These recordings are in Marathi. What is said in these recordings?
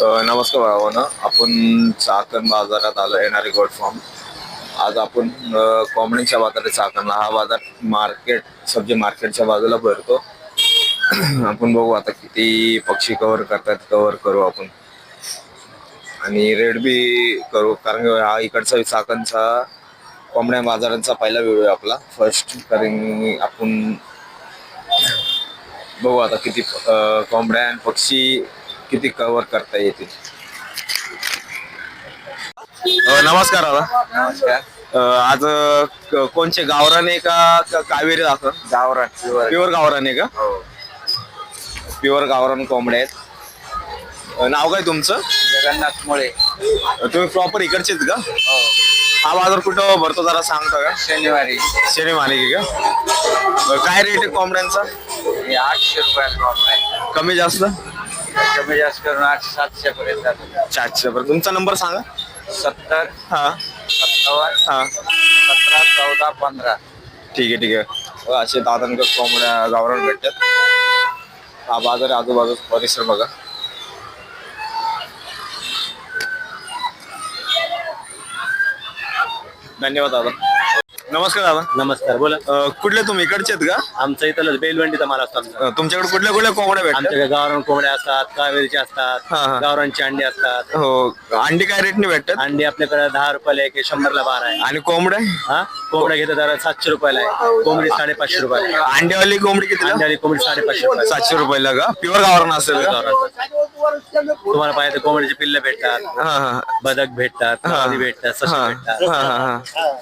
नमस्कार भावानं. आपण चाकण बाजारात आलो येणारे गोल्ड फॉर्म आज आपण कॉमणीच्या कोंबड्यांच्या बाजारात चाकणला. हा बाजार मार्केट सब्जी मार्केटच्या बाजूला भरतो. आपण बघू आता किती पक्षी कव्हर करतात कव्हर करू आपण. आणि रेड बी करू कारण हा इकडचा चाकणचा कोंबड्या बाजारांचा पहिला व्हिडिओ आहे आपला. फर्स्ट कारण आपण बघू आता किती कोंबड्या आणि पक्षी किती कव्हर करता येतील? अ, नमस्कार दादा. नमस्कार. अ, आज अ, क- कोणचे? गावरान का का कावेरी दाखव गावरान प्युअर. गावरान का? हो. प्युअर गावरान कोंबड्या आहेत. अ, नाव काय तुमचं? जगन्नाथ मुळे. अ, तुम्ही प्रॉपर इकडचेच का? हो. हा बाजार कुठं भरतो जरा सांगता का? शनिवारी. शनी मालिके का? अ, काय रेट आहे कोंबड्यांचा? हे आठशे रुपयाला आहे. कमी जास्त? कमी जास्त करून आठशे सातशे पर्यंत जातो. चारशे बरं तुमचा नंबर सांगा. सत्तर हा. सत्तावन्न हा. सतरा चौदा पंधरा. ठीक आहे ठीक आहे. बघा, असे दादांकडे कोंबड्या गावरान भेटतात. हा बाजार आहे, आजूबाजूचा परिसर बघा. धन्यवाद दादा. नमस्कार दादा. नमस्कार बोला. अ, कुठले तुम्ही? इकडचे आहेत का? आमचं इथं बेलवंडीचा माल असतो आमचा. अ, तुमच्याकडे कुठल्या कुठल्या कोंबड्या भेटतात? आमच्याकडे गावरान कोंबड्या असतात कावेरीचे असतात हा, हा. गावरांचे अंडे असतात. हो अंडी काय रेटने भेटतात? अंडी आपल्याकडे दहा रुपयाला एक आहे, शंभरला बारा आहे. आणि कोंबड्या? हा? कोंबड्या घेतात जरा सातशे रुपयाला आहे. कोंबडी साडेपाचशे रुपयाला आहे. अंड्यावाली कोंबडी किती अंडी कोंबडी साडेपाचशे रुपयाला सातशे रुपयाला का? प्युअर गावरान असेल का. तुम्हाला पाहिजे तर कोंबडीचे पिल्ल भेटतात. हा हा. बदक भेटतात भेटतात ससे हा भेटतात. हा हा हा.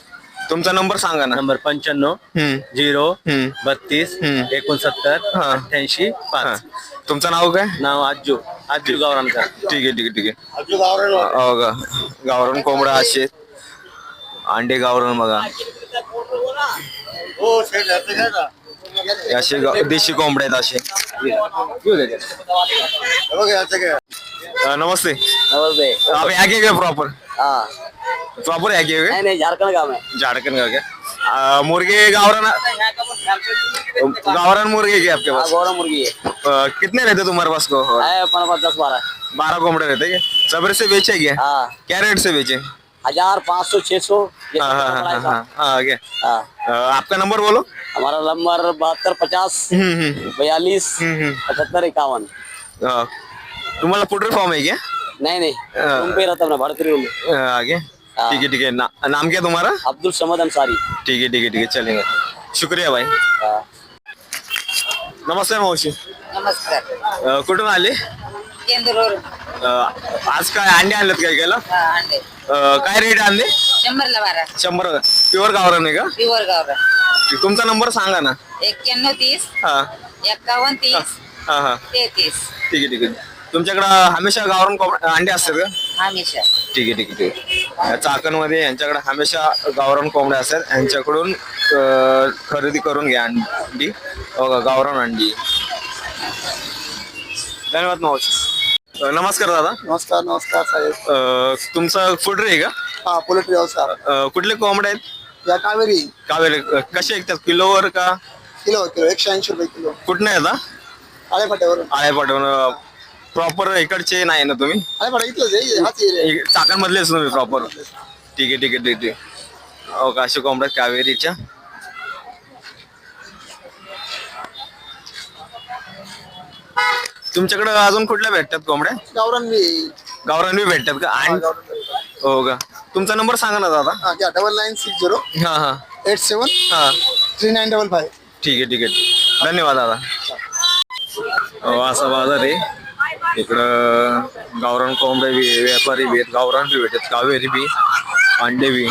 तुमचा नंबर सांगा ना. नंबर पंच्याण्णव हम्म. झिरो हम्म. बत्तीस हम्म. एकोणसत्तर हा. अठ्ठ्याऐंशी हा. पाच तुमचं नाव काय? नाव आजू आजू गावरानकर. ठीक आहे ठीक आहे ठीक आहे. हो का. गावरान कोंबडा असे. अंडे गावरान बघा. हे असे गा- देशी कोंबडे आहेत असे. अ, नमस्ते. नमस्ते. आप यहाँ के गए प्रॉपर हाँ. प्रॉपर यहाँ के नहीं नहीं झारखंड का है झारखंड का। क्या अ, मुर्गे गावरान गावरान मुर्गे क्या आपके पास? गौरव मुर्गी है। अ, कितने रहते तुम्हारे पास को? है अपने पास दस बारह। बारह कोंबड़े रहते क्या? सबर से बेचे क्या? हाँ। क्या रेट से बेचे? हज़ार पाँच सौ छह सौ हाँ हाँ हाँ हाँ हाँ क्या अ, आपका नंबर बोलो। हमारा नंबर बहत्तर पचास हम्म हम्म। बयालीस हम्म. पचहत्तर इक्यावन। अ, तुम्हाला पोल्ट्री फार्म है क्या? नहीं नहीं। हाँ। ही रहता अपना भरतरी रूम में। अ, आगे। हाँ. ठीक है ठीक है ना, नाम क्या तुम्हारा अब्दुल समद अंसारी ठीक है ठीक है ठीक है चलेंगे शुक्रिया भाई. नमस्कार मावशी. नमस्कार. अ, कुठून आले? केंद्रवर अ, आज काय अंडे आणलेत काय गेला हा अंडे. काय रेट आणले? शंभरला बारा. शंभर. प्युअर गावरान आहे का? प्युअर गावरा तुमचा नंबर सांगा ना. एक्क्याण्णव तीस. हा. एक्कावन्न तीस. हा हा. तेहतीस. ठीक आहे ठीक आहे. तुमच्याकडं हमेशा गावरान कोंब- अंडे असतात का? हमेशा. ठीक आहे ठीक आहे ठीक आहे. चाकणमध्ये यांच्याकडे हमेशा गावरान कोंबड्या असतात. यांच्याकडून अं, खरेदी करून घ्या अंडी. बघा गावरान अंडी. धन्यवाद मावशी. अं, नमस्कार दादा. नमस्कार नमस्कार साहेब. अं, तुमचं फुडरे आहे का? हा पोल्ट्री व्यवसाय अं, कुठले कोंबडे आहेत? या कावेरी. कावेरी. कसे ऐकतात किलोवर का? किलो किलो एकशे ऐंशी रुपये किलो. कुठने येता आळेफाट्यावरून. आळे पाठवून प्रॉपर इकडचे नाही ना तुम्ही? आळेफाटा इथलंच आहे हाच एरिया चाकण मधलेच तुम्ही प्रॉपर ठीक आहे ठीक आहे ठीक आहे. हो का अशा कोंबड्या कावेरीच्या? तुमच्याकडे अजून कुठल्या भेटतात कोंबड्या? गावरान बी आहे. गावरान बी भेटतात का? हा, आणि? गावरान. हो का. तुमचा नंबर सांगा ना दादा. हा घ्या डबल नाईन सिक्स झिरो हा हा. एट सेवन हा. थ्री नाईन डबल फाय ठीक आहे ठीक आहे. धन्यवाद दादा. हो असा बाजार आहे. इकडं गावरान कोंबडे बी व्यापारी बी आहेत. गावरान बी भेटतात. कावेरी बी अंडे बी.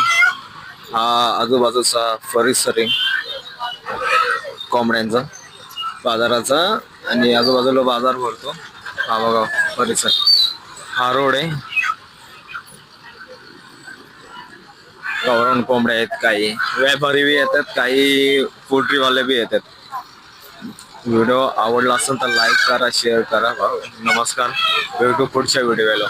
हा आजूबाजूचा परिसर आहे. कोंबड्यांचा बाजाराचा आणि आजूबाजूला बाजार भरतो. हा बघा परिसर. हा रोड आहे. गावरान कोंबड्या आहेत काही व्यापारी बी येतात काही पोल्ट्रीवाले बी येतात. व्हिडिओ आवडला असेल तर लाईक करा शेअर करा. नमस्कार. भेटू पुढच्या व्हिडिओला.